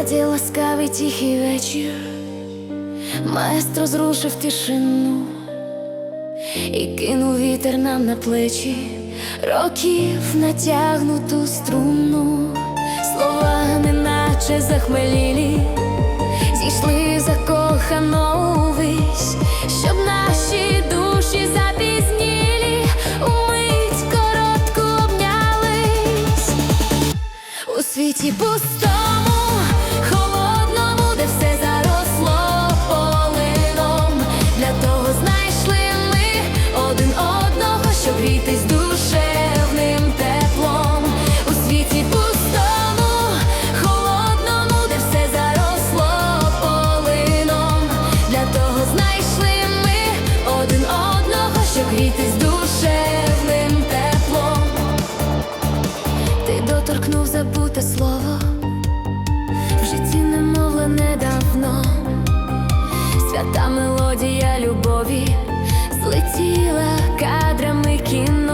світі ласкавий тихий вечір, маестро зрушив тишину і кинув вітер нам на плечі, років натягнуту струну, слова неначе захмелілі, зійшли закохано увесь, щоб наші душі запізнілі, умить коротко обнялись. У світі пустому, свята мелодія любові злетіла кадрами кіно,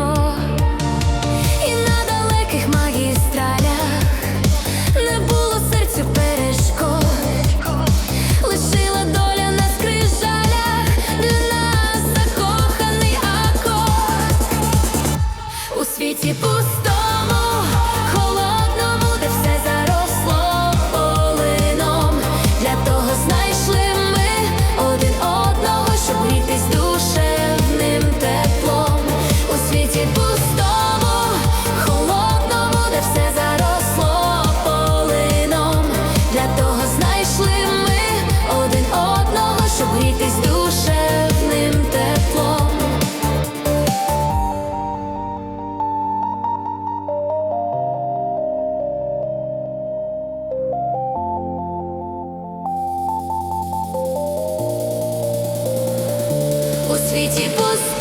пустому, холодному, де все заросло полином. Для того знайшли ми один одного, щоб грітись душевним теплом. Світі пусто